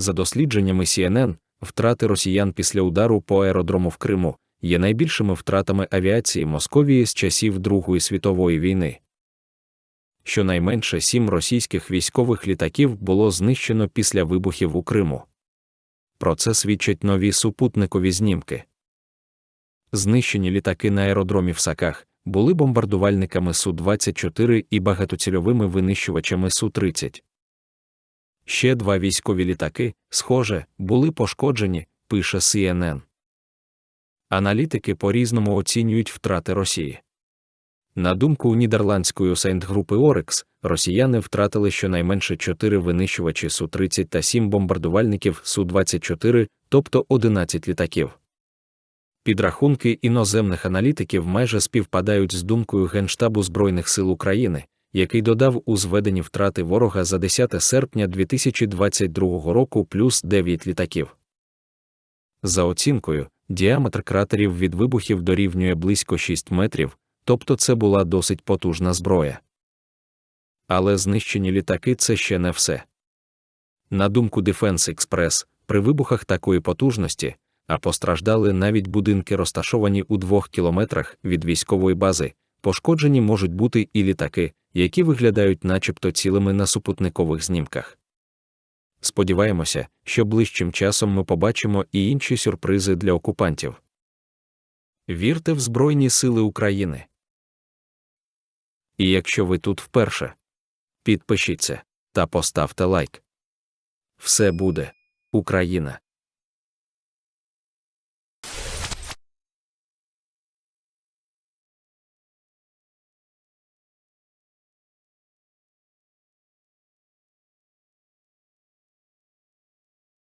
За дослідженнями CNN, втрати росіян після удару по аеродрому в Криму є найбільшими втратами авіації Московії з часів Другої світової війни. Щонайменше сім російських військових літаків було знищено після вибухів у Криму. Про це свідчать нові супутникові знімки. Знищені літаки на аеродромі в Саках були бомбардувальниками Су-24 і багатоцільовими винищувачами Су-30. Ще два військові літаки, схоже, були пошкоджені, пише CNN. Аналітики по-різному оцінюють втрати Росії. На думку нідерландської сейнт-групи Орекс, росіяни втратили щонайменше 4 винищувачі Су-30 та 7 бомбардувальників Су-24, тобто 11 літаків. Підрахунки іноземних аналітиків майже співпадають з думкою Генштабу Збройних сил України, який додав у зведені втрати ворога за 10 серпня 2022 року плюс 9 літаків. За оцінкою, діаметр кратерів від вибухів дорівнює близько 6 метрів, тобто це була досить потужна зброя. Але знищені літаки це ще не все. На думку Defense Express, при вибухах такої потужності, а постраждали навіть будинки, розташовані у двох кілометрах від військової бази, пошкоджені можуть бути і літаки, які виглядають начебто цілими на супутникових знімках. Сподіваємося, що ближчим часом ми побачимо і інші сюрпризи для окупантів. Вірте в Збройні Сили України. І якщо ви тут вперше, підпишіться та поставте лайк. Все буде Україна!